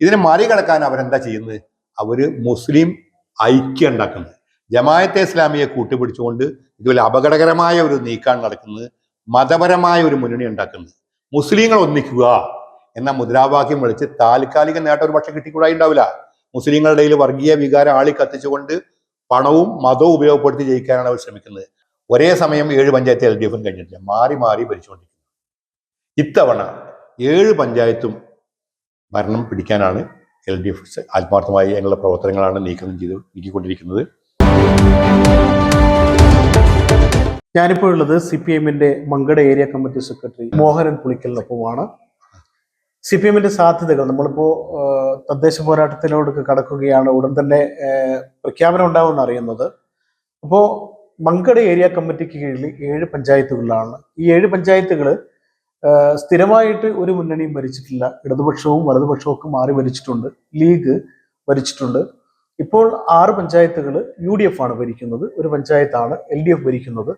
ഇതിനെ മറികടക്കാൻ അവരെന്താ ചെയ്യുന്നത്? അവർ മുസ്ലിം ഐക്യം ഉണ്ടാക്കുന്നത് ജമായത്തെ ഇസ്ലാമിയെ കൂട്ടുപിടിച്ചുകൊണ്ട് ഇതുപോലെ അപകടകരമായ ഒരു നീക്കാണ് നടക്കുന്നത്. മതപരമായ ഒരു മുന്നണി ഉണ്ടാക്കുന്നത്. മുസ്ലിങ്ങൾ ഒന്നിക്കുക എന്ന മുദ്രാവാക്യം വിളിച്ച് താൽക്കാലിക നേട്ടം ഒരു പക്ഷെ കിട്ടിക്കൂടായി ഉണ്ടാവില്ല. മുസ്ലിങ്ങളുടെ വർഗീയ വികാരം ആളി കത്തിച്ചുകൊണ്ട് പണവും മതവും ഉപയോഗപ്പെടുത്തി ജയിക്കാനാണ് അവർ ശ്രമിക്കുന്നത്. ഒരേ സമയം ഏഴ് പഞ്ചായത്ത് എൽ ഡി എഫും കഴിഞ്ഞിട്ടില്ല. മാറി മാറി ഭരിച്ചുകൊണ്ടിരിക്കുന്നു. ഇത്തവണ ഏഴ് പഞ്ചായത്തും ഭരണം പിടിക്കാനാണ് എൽ ഡി എഫ് ആത്മാർത്ഥമായി അതിനുള്ള പ്രവർത്തനങ്ങളാണ് നീക്കം ചെയ്ത് നീക്കിക്കൊണ്ടിരിക്കുന്നത്. ഞാനിപ്പോൾ ഉള്ളത് സി പി എമ്മിന്റെ Mankada area committee secretary Mohanan പുളിക്കലിനൊപ്പമാണ്. C P എമ്മിന്റെ സാധ്യതകൾ നമ്മളിപ്പോ തദ്ദേശ പോരാട്ടത്തിലോടൊക്കെ കടക്കുകയാണ് ഉടൻ തന്നെ പ്രഖ്യാപനം ഉണ്ടാവുമെന്ന് അറിയുന്നത്. അപ്പോ മങ്കട ഏരിയ കമ്മിറ്റിക്ക് കീഴിൽ ഏഴ് പഞ്ചായത്തുകളിലാണ്. ഈ ഏഴ് പഞ്ചായത്തുകൾ സ്ഥിരമായിട്ട് ഒരു മുന്നണിയും ഭരിച്ചിട്ടില്ല. ഇടതുപക്ഷവും വലതുപക്ഷവും ഒക്കെ മാറി ഭരിച്ചിട്ടുണ്ട്. ലീഗ് ഭരിച്ചിട്ടുണ്ട്. ഇപ്പോൾ ആറ് പഞ്ചായത്തുകൾ യു ഡി എഫ് ആണ് ഭരിക്കുന്നത്. ഒരു പഞ്ചായത്താണ് എൽ ഡി എഫ് ഭരിക്കുന്നത്.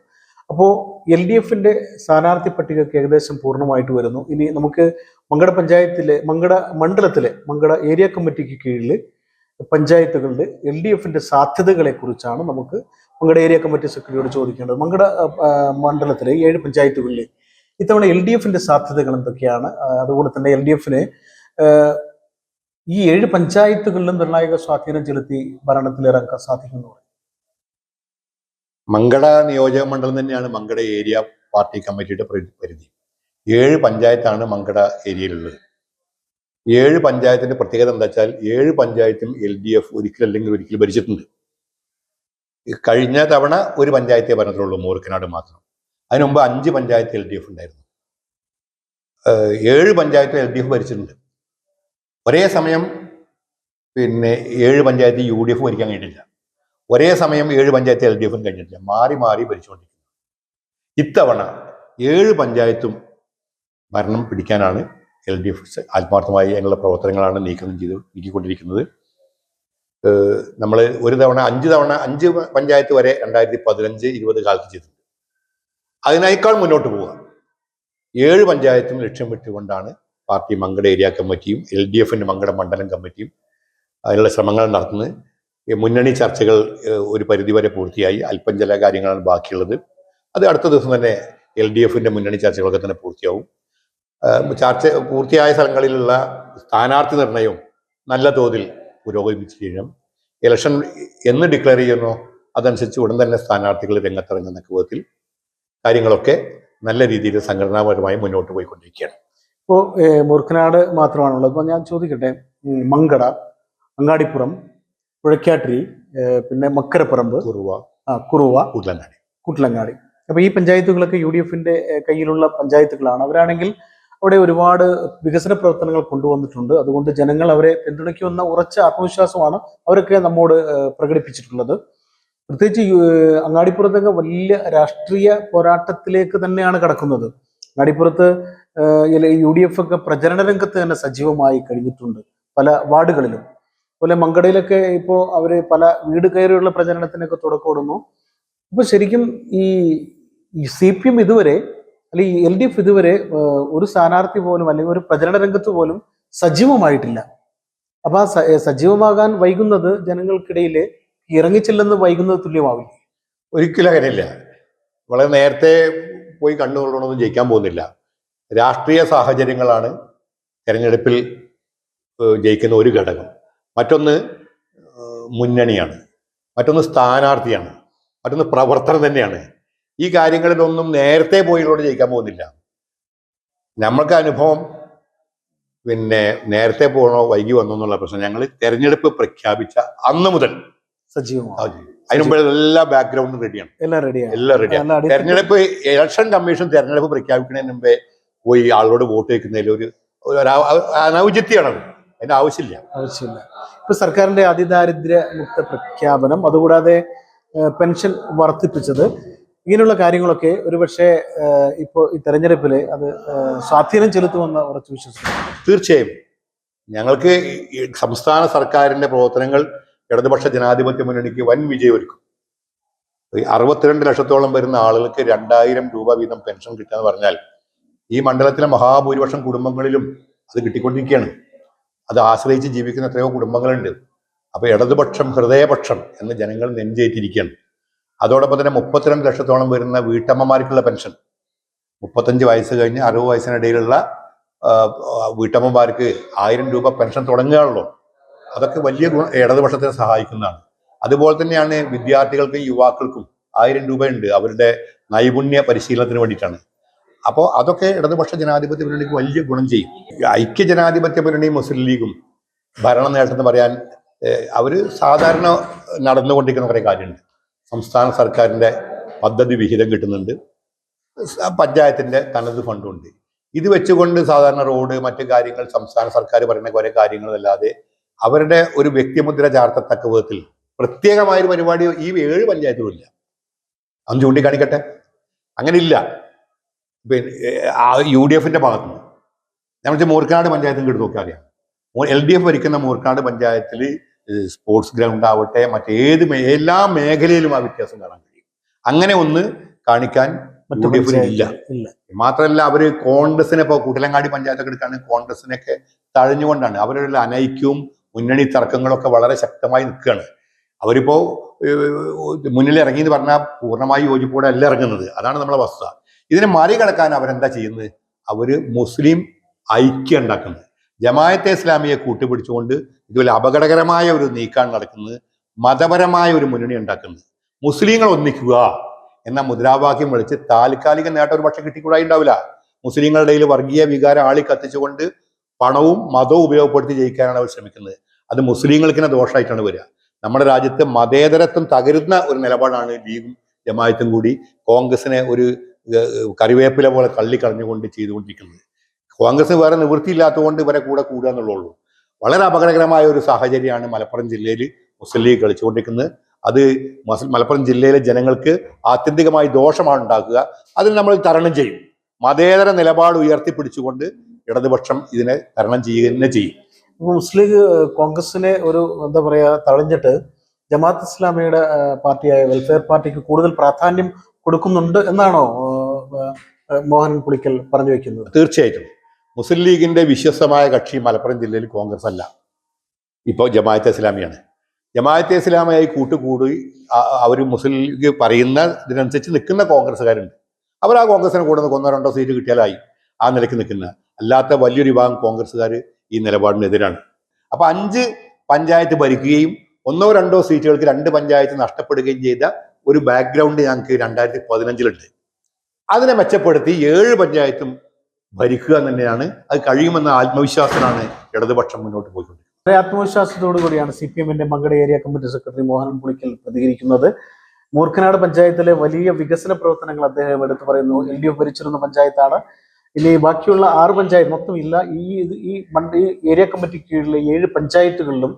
അപ്പോൾ എൽ ഡി എഫിന്റെ സ്ഥാനാർത്ഥി പട്ടികയ്ക്ക് ഏകദേശം പൂർണമായിട്ട് വരുന്നു. ഇനി നമുക്ക് മങ്കട പഞ്ചായത്തിലെ മങ്കട മണ്ഡലത്തിലെ മങ്കട ഏരിയ കമ്മിറ്റിക്ക് കീഴിൽ പഞ്ചായത്തുകളുടെ എൽ ഡി എഫിന്റെ സാധ്യതകളെ കുറിച്ചാണ് നമുക്ക് മങ്കട ഏരിയ കമ്മിറ്റി സെക്രട്ടറിയോട് ചോദിക്കേണ്ടത്. മങ്കട മണ്ഡലത്തിലെ ഏഴ് പഞ്ചായത്തുകളിൽ ഇത്തവണ എൽ ഡി എഫിന്റെ സാധ്യതകൾ എന്തൊക്കെയാണ്? അതുപോലെ തന്നെ എൽ ഡി എഫിന് ഈ ഏഴ് പഞ്ചായത്തുകളിലും നിർണായക സ്വാധീനം ചെലുത്തി ഭരണത്തിലിറക്കാൻ സാധിക്കുന്നു മങ്കട നിയോജക മണ്ഡലം തന്നെയാണ് മങ്കട ഏരിയ പാർട്ടി കമ്മിറ്റിയുടെ പരി- പരിധി. ഏഴ് പഞ്ചായത്താണ് മങ്കട ഏരിയയിലുള്ളത്. ഏഴ് പഞ്ചായത്തിന്റെ പ്രത്യേകത എന്താ വെച്ചാൽ ഏഴ് പഞ്ചായത്തും എൽ ഡി എഫ് ഒരിക്കലല്ലെങ്കിൽ ഒരിക്കലും ഭരിച്ചിട്ടുണ്ട്. കഴിഞ്ഞ തവണ ഒരു പഞ്ചായത്തെ ഭരണത്തിലുള്ളൂ മൂർക്കനാട് മാത്രം. അതിനു മുമ്പ് അഞ്ച് പഞ്ചായത്ത് എൽ ഡി എഫ് ഉണ്ടായിരുന്നു. ഏഴ് പഞ്ചായത്ത് എൽ ഡി എഫ് ഭരിച്ചിട്ടുണ്ട്. ഒരേ സമയം പിന്നെ ഏഴ് പഞ്ചായത്ത് യു ഡി എഫ് ഭരിക്കാൻ കഴിഞ്ഞിട്ടില്ല. ഒരേ സമയം ഏഴ് പഞ്ചായത്ത് എൽ ഡി എഫും കഴിഞ്ഞിട്ടില്ല. മാറി മാറി ഭരിച്ചുകൊണ്ടിരിക്കുന്നു. ഇത്തവണ ഏഴ് പഞ്ചായത്തും ഭരണം പിടിക്കാനാണ് എൽ ഡി എഫ് ആത്മാർത്ഥമായി അതിനുള്ള പ്രവർത്തനങ്ങളാണ് നീക്കം ചെയ്ത് നീക്കിക്കൊണ്ടിരിക്കുന്നത്. നമ്മൾ ഒരു തവണ അഞ്ച് തവണ അഞ്ച് പഞ്ചായത്ത് വരെ രണ്ടായിരത്തി പതിനഞ്ച് ഇരുപത് കാലത്ത് ചെയ്തിട്ടുണ്ട്. അതിനേക്കാൾ മുന്നോട്ട് പോവുക. ഏഴ് പഞ്ചായത്തും ലക്ഷ്യം വെച്ചുകൊണ്ടാണ് പാർട്ടി മങ്കട ഏരിയ കമ്മിറ്റിയും എൽ ഡി എഫിന്റെ മങ്കട മണ്ഡലം കമ്മിറ്റിയും അതിനുള്ള ശ്രമങ്ങൾ നടത്തുന്നത്. മുന്നണി ചർച്ചകൾ ഒരു പരിധിവരെ പൂർത്തിയായി. അല്പം ചില കാര്യങ്ങളാണ് ബാക്കിയുള്ളത്. അത് അടുത്ത ദിവസം തന്നെ എൽ ഡി എഫിന്റെ മുന്നണി ചർച്ചകളൊക്കെ തന്നെ പൂർത്തിയാവും. ചർച്ച പൂർത്തിയായ സ്ഥലങ്ങളിലുള്ള സ്ഥാനാർത്ഥി നിർണയവും നല്ല തോതിൽ പുരോഗമിച്ചു കഴിഞ്ഞു ഇലക്ഷൻ എന്ന് ഡിക്ലെയർ ചെയ്യുന്നോ അതനുസരിച്ച് ഉടൻ തന്നെ സ്ഥാനാർത്ഥികൾ രംഗത്തിറങ്ങുന്ന വിധത്തിൽ കാര്യങ്ങളൊക്കെ നല്ല രീതിയിൽ സംഘടനാപരമായി മുന്നോട്ട് പോയിക്കൊണ്ടിരിക്കുകയാണ്. ഇപ്പോൾ മൂർഖനാട് മാത്രമാണുള്ളത്. അപ്പോൾ ഞാൻ ചോദിക്കട്ടെ മങ്കട അങ്ങാടിപ്പുറം പുഴക്കാട്ടിരി പിന്നെ മക്കരപ്പറമ്പ് കുറുവ ആ, കുറുവ കുട്ടലങ്ങാടി കുട്ടലങ്ങാടി അപ്പോൾ ഈ പഞ്ചായത്തുകളൊക്കെ യു ഡി എഫിന്റെ കയ്യിലുള്ള പഞ്ചായത്തുകളാണ്. അവരാണെങ്കിൽ അവിടെ ഒരുപാട് വികസന പ്രവർത്തനങ്ങൾ കൊണ്ടുവന്നിട്ടുണ്ട്. അതുകൊണ്ട് ജനങ്ങൾ അവരെ പിന്തുണയ്ക്കുമെന്ന ഉറച്ച ആത്മവിശ്വാസമാണ് അവരൊക്കെ നമ്മോട് പ്രകടിപ്പിച്ചിട്ടുള്ളത്. പ്രത്യേകിച്ച് അങ്ങാടിപ്പുറത്തൊക്കെ വലിയ രാഷ്ട്രീയ പോരാട്ടത്തിലേക്ക് തന്നെയാണ് കടക്കുന്നത്. അങ്ങാടിപ്പുറത്ത് യു ഡി എഫ് ഒക്കെ പ്രചരണ രംഗത്ത് തന്നെ സജീവമായി കഴിഞ്ഞിട്ടുണ്ട് പല വാർഡുകളിലും. അതുപോലെ മങ്കടയിലൊക്കെ ഇപ്പോൾ അവർ പല വീട് കയറിയുള്ള പ്രചരണത്തിനൊക്കെ തുടക്കമിടുന്നു. അപ്പൊ ശരിക്കും ഈ സി പി എം ഇതുവരെ അല്ലെങ്കിൽ എൽ ഡി എഫ് ഇതുവരെ ഒരു സ്ഥാനാർത്ഥി പോലും അല്ലെങ്കിൽ ഒരു പ്രചരണ രംഗത്ത് പോലും സജീവമായിട്ടില്ല. അപ്പൊ ആ സജീവമാകാൻ വൈകുന്നത് ജനങ്ങൾക്കിടയിൽ ഇറങ്ങിച്ചെല്ലുന്നത് വൈകുന്നത് തുല്യമാവില്ല? ഒരിക്കലും അങ്ങനെയല്ല. വളരെ നേരത്തെ പോയി കണ്ടുകൊള്ളണമെന്നും ജയിക്കാൻ പോകുന്നില്ല. രാഷ്ട്രീയ സാഹചര്യങ്ങളാണ് തെരഞ്ഞെടുപ്പിൽ ജയിക്കുന്ന ഒരു ഘടകം. മറ്റൊന്ന് മുന്നണിയാണ്. മറ്റൊന്ന് സ്ഥാനാർത്ഥിയാണ്. മറ്റൊന്ന് പ്രവർത്തനം തന്നെയാണ്. ഈ കാര്യങ്ങളിലൊന്നും നേരത്തെ പോയിലൂടെ ജയിക്കാൻ പോകുന്നില്ല. നമ്മൾക്ക് അനുഭവം പിന്നെ നേരത്തെ പോകണോ വൈകി വന്നോ എന്നുള്ള പ്രശ്നം. ഞങ്ങൾ തെരഞ്ഞെടുപ്പ് പ്രഖ്യാപിച്ച അന്ന് മുതൽ സജീവമാവും അത് ചെയ്യും. അതിന് എല്ലാ ബാക്ക്ഗ്രൗണ്ടും റെഡിയാണ് എല്ലാം റെഡിയാണ് എല്ലാം റെഡിയാണ് തെരഞ്ഞെടുപ്പ് ഇലക്ഷൻ കമ്മീഷൻ തെരഞ്ഞെടുപ്പ് പ്രഖ്യാപിക്കുന്നതിന് മുമ്പേ പോയി ആളോട് വോട്ട് വയ്ക്കുന്നതിൽ ഒരു ഒരു അനാ- അനൗചിത്യമാണത് അതിന്റെ ആവശ്യമില്ല. ആവശ്യമില്ല. ഇപ്പൊ സർക്കാരിന്റെ അതിദാരിദ്ര്യ മുക്ത പ്രഖ്യാപനം അതുകൂടാതെ പെൻഷൻ വർദ്ധിപ്പിച്ചത്. ഇങ്ങനെയുള്ള കാര്യങ്ങളൊക്കെ ഒരുപക്ഷെ ഇപ്പോ ഈ തെരഞ്ഞെടുപ്പിൽ അത് സ്വാധീനം ചെലുത്തുമെന്ന് ഉറച്ചു വിശ്വസിക്കുന്നു. തീർച്ചയായും. ഞങ്ങൾക്ക് സംസ്ഥാന സർക്കാരിന്റെ പ്രവർത്തനങ്ങൾ ഇടതുപക്ഷ ജനാധിപത്യ മുന്നണിക്ക് വൻ വിജയമൊരുക്കും. ഒരുക്കും അറുപത്തിരണ്ട് ലക്ഷത്തോളം വരുന്ന ആളുകൾക്ക് രണ്ടായിരം രൂപ വീതം പെൻഷൻ കിട്ടുക എന്ന് പറഞ്ഞാൽ ഈ മണ്ഡലത്തിലെ മഹാഭൂരിപക്ഷം കുടുംബങ്ങളിലും അത് കിട്ടിക്കൊണ്ടിരിക്കുകയാണ്. അത് ആശ്രയിച്ച് ജീവിക്കുന്ന എത്രയോ കുടുംബങ്ങളുണ്ട്. അപ്പൊ ഇടതുപക്ഷം ഹൃദയപക്ഷം എന്ന് ജനങ്ങൾ നെഞ്ചേറ്റിരിക്കുകയാണ്. അതോടൊപ്പം തന്നെ മുപ്പത്തിരണ്ട് ലക്ഷത്തോളം വരുന്ന വീട്ടമ്മമാർക്കുള്ള പെൻഷൻ. മുപ്പത്തഞ്ച് വയസ്സ് കഴിഞ്ഞ് അറുപത് വയസ്സിനിടയിലുള്ള വീട്ടമ്മമാർക്ക് ആയിരം രൂപ പെൻഷൻ തുടങ്ങുകയാണല്ലോ. അതൊക്കെ വലിയ ഗുണ ഇടതുപക്ഷത്തെ സഹായിക്കുന്നതാണ്. അതുപോലെ തന്നെയാണ് വിദ്യാർത്ഥികൾക്കും യുവാക്കൾക്കും ആയിരം രൂപയുണ്ട് അവരുടെ നൈപുണ്യ പരിശീലനത്തിന് വേണ്ടിയിട്ടാണ്. അപ്പോൾ അതൊക്കെ ഇടതുപക്ഷ ജനാധിപത്യ മുന്നണിക്ക് വലിയ ഗുണം ചെയ്യും. ഐക്യ ജനാധിപത്യ മുന്നണിയും മുസ്ലിം ലീഗും ഭരണ നേട്ടം പറയാൻ അവർ സാധാരണ നടന്നുകൊണ്ടിരിക്കുന്ന കുറേ കാര്യമുണ്ട്. സംസ്ഥാന സർക്കാരിന്റെ പദ്ധതി വിഹിതം കിട്ടുന്നുണ്ട്. പഞ്ചായത്തിന്റെ തനത് ഫണ്ടുണ്ട്. ഇത് വെച്ചുകൊണ്ട് സാധാരണ റോഡ് മറ്റു കാര്യങ്ങൾ സംസ്ഥാന സർക്കാർ പറയുന്ന കുറെ കാര്യങ്ങളല്ലാതെ അവരുടെ ഒരു വ്യക്തിമുദ്ര ചാർത്തത്തക്ക വിധത്തിൽ പ്രത്യേകമായൊരു പരിപാടി ഈ ഏഴ് പഞ്ചായത്തും ഇല്ല അന്ന് ചൂണ്ടിക്കാണിക്കട്ടെ. അങ്ങനെ ഇല്ല പിന്നെ യു ഡി എഫിന്റെ ഭാഗത്തുനിന്ന്. നമ്മൾ മൂർക്കാട് പഞ്ചായത്തും കിട്ടു നോക്കിയാൽ അറിയാം എൽ ഡി എഫ് ഭരിക്കുന്ന മൂർക്കാട് പഞ്ചായത്തിൽ സ്പോർട്സ് ഗ്രൗണ്ട് ആവട്ടെ മറ്റേത് എല്ലാ മേഖലയിലും ആ വ്യത്യാസം കാണാൻ കഴിയും. അങ്ങനെ ഒന്ന് കാണിക്കാൻ മറ്റു യു ഡി എഫിന് ഇല്ല. മാത്രമല്ല അവർ കോൺഗ്രസിനെ ഇപ്പോൾ കൂട്ടിലങ്ങാടി പഞ്ചായത്തൊക്കെ എടുക്കുകയാണെങ്കിൽ കോൺഗ്രസിനൊക്കെ തഴഞ്ഞുകൊണ്ടാണ് അവരുടെ അനൈക്യവും മുന്നണി തർക്കങ്ങളൊക്കെ വളരെ ശക്തമായി നിൽക്കുകയാണ്. അവരിപ്പോ മുന്നിൽ ഇറങ്ങി എന്ന് പറഞ്ഞാൽ പൂർണമായി യോജിപ്പോടെ അല്ല ഇറങ്ങുന്നത്. അതാണ് നമ്മളെ വസ്തുത. ഇതിനെ മറികടക്കാൻ അവരെന്താ ചെയ്യുന്നത്? അവർ മുസ്ലിം ഐക്യം ഉണ്ടാക്കുന്നത്. ജമായത്തെ ഇസ്ലാമിയെ കൂട്ടുപിടിച്ചുകൊണ്ട് ഇതുപോലെ അപകടകരമായ ഒരു നീക്കാണ് നടക്കുന്നത്. മതപരമായ ഒരു മുന്നണി ഉണ്ടാക്കുന്നത്. മുസ്ലിങ്ങൾ ഒന്നിക്കുക എന്ന മുദ്രാവാക്യം വിളിച്ച് താൽക്കാലിക നേട്ടം ഒരു പക്ഷെ കിട്ടിക്കൂടായി ഉണ്ടാവില്ല. മുസ്ലിങ്ങളുടെ വർഗീയ വികാരം ആളി കത്തിച്ചുകൊണ്ട് പണവും മതവും ഉപയോഗപ്പെടുത്തി ജയിക്കാനാണ് അവർ ശ്രമിക്കുന്നത്. അത് മുസ്ലിങ്ങൾക്ക് തന്നെ ദോഷമായിട്ടാണ് വരിക. നമ്മുടെ രാജ്യത്ത് മതേതരത്വം തകരുന്ന ഒരു നിലപാടാണ് ലീഗും ജമായത്തും കൂടി കോൺഗ്രസിനെ ഒരു കറിവേപ്പില പോലെ തള്ളിക്കളഞ്ഞുകൊണ്ട് ചെയ്തുകൊണ്ടിരിക്കുന്നത്. കോൺഗ്രസ് വേറെ നിവൃത്തിയില്ലാത്തതുകൊണ്ട് ഇവരെ കൂടെ കൂടുക എന്നുള്ളൂ വളരെ അപകടകരമായ ഒരു സാഹചര്യമാണ് മലപ്പുറം ജില്ലയിൽ മുസ്ലിം ലീഗ് കളിച്ചുകൊണ്ടിരിക്കുന്നത്. അത് മലപ്പുറം ജില്ലയിലെ ജനങ്ങൾക്ക് ആത്യന്തികമായി ദോഷമാണ് ഉണ്ടാക്കുക. അതിന് നമ്മൾ തരണം ചെയ്യും. മതേതര നിലപാട് ഉയർത്തിപ്പിടിച്ചുകൊണ്ട് ഇടതുപക്ഷം ഇതിനെ തരണം ചെയ്യുക തന്നെ ചെയ്യും. മുസ്ലിം ലീഗ് കോൺഗ്രസിനെ ഒരു എന്താ പറയാ തഴഞ്ഞിട്ട് ജമാഅത്ത് ഇസ്ലാമിയുടെ പാർട്ടിയായ വെൽഫെയർ പാർട്ടിക്ക് കൂടുതൽ പ്രാധാന്യം കൊടുക്കുന്നുണ്ട് എന്നാണോ മോഹൻ പുളിക്കൽ പറഞ്ഞു വെക്കുന്നത്? തീർച്ചയായിട്ടും. മുസ്ലിം ലീഗിന്റെ വിശ്വസ്തമായ കക്ഷി മലപ്പുറം ജില്ലയിൽ കോൺഗ്രസ് അല്ല. ഇപ്പോൾ ജമാഅത്തെ ഇസ്ലാമിയാണ്. ജമാഅത്തെ ഇസ്ലാമിയായി കൂട്ടുകൂടി അവർ മുസ്ലിം ലീഗ് പറയുന്ന ഇതിനനുസരിച്ച് നിൽക്കുന്ന കോൺഗ്രസ്സുകാരുണ്ട്. അവർ ആ കോൺഗ്രസിനെ കൂടെ ഒന്നോ രണ്ടോ സീറ്റ് കിട്ടിയാലായി ആ നിലയ്ക്ക് നിൽക്കുന്ന. അല്ലാത്ത വലിയൊരു വിഭാഗം കോൺഗ്രസ്സുകാർ ഈ നിലപാടിനെതിരാണ്. അപ്പൊ അഞ്ച് പഞ്ചായത്ത് ഭരിക്കുകയും ഒന്നോ രണ്ടോ സീറ്റുകൾക്ക് രണ്ട് പഞ്ചായത്ത് നഷ്ടപ്പെടുകയും ചെയ്ത ഒരു ബാക്ക്ഗ്രൗണ്ട് ഞങ്ങൾക്ക് രണ്ടായിരത്തി പതിനഞ്ചിലുണ്ട് അതിനെ മെച്ചപ്പെടുത്തി ഏഴ് പഞ്ചായത്തും ഭരിക്കുക തന്നെയാണ്. അത് കഴിയുമെന്ന ആത്മവിശ്വാസത്തിലാണ് ഇടതുപക്ഷം മുന്നോട്ട് പോയിക്കൊണ്ടിരിക്കുന്നത്. ആത്മവിശ്വാസത്തോടു കൂടിയാണ് സി പി എമ്മിന്റെ Mankada area committee secretary Mohan Pulikkal പ്രതികരിക്കുന്നത്. മൂർക്കനാട് പഞ്ചായത്തിലെ വലിയ വികസന പ്രവർത്തനങ്ങൾ അദ്ദേഹം എടുത്തു പറയുന്നു. എൽ ഡി എഫ് ഭരിച്ചിരുന്ന പഞ്ചായത്താണ്. ഇനി ബാക്കിയുള്ള ആറ് പഞ്ചായത്ത് മൊത്തം ഇല്ല. ഈ ഈ ഈ ഏരിയ കമ്മിറ്റി കീഴിലെ ഏഴ് പഞ്ചായത്തുകളിലും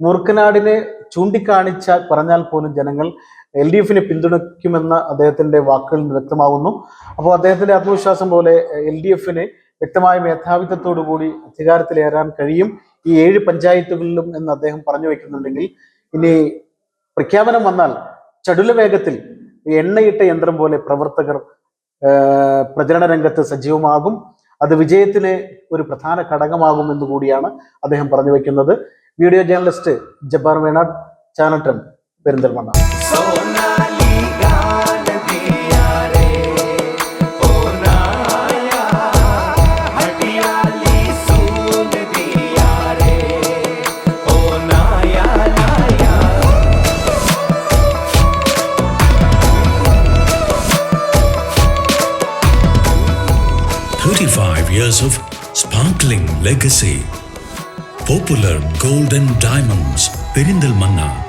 മുറുക്കനാടിനെ ചൂണ്ടിക്കാണിച്ച പറഞ്ഞാൽ പോലും ജനങ്ങൾ എൽ ഡി എഫിനെ പിന്തുണയ്ക്കുമെന്ന അദ്ദേഹത്തിന്റെ വാക്കുകളിൽ നിന്ന് വ്യക്തമാകുന്നു അപ്പോൾ അദ്ദേഹത്തിന്റെ ആത്മവിശ്വാസം പോലെ എൽ ഡി എഫിന് വ്യക്തമായ മേധാവിത്വത്തോടു കൂടി അധികാരത്തിലേറാൻ കഴിയും ഈ ഏഴ് പഞ്ചായത്തുകളിലും എന്ന് അദ്ദേഹം പറഞ്ഞു വെക്കുന്നുണ്ടെങ്കിൽ ഇനി പ്രഖ്യാപനം വന്നാൽ ചടുല വേഗത്തിൽ എണ്ണയിട്ട യന്ത്രം പോലെ പ്രവർത്തകർ പ്രചരണ രംഗത്ത് സജീവമാകും. അത് വിജയത്തിന് ഒരു പ്രധാന ഘടകമാകും എന്ന് കൂടിയാണ് അദ്ദേഹം പറഞ്ഞു വെക്കുന്നത്. Video journalist Jabbar Venad channel ten Perinthalmanna. of sparkling legacy. Popular Golden Diamonds, Perindal Manna,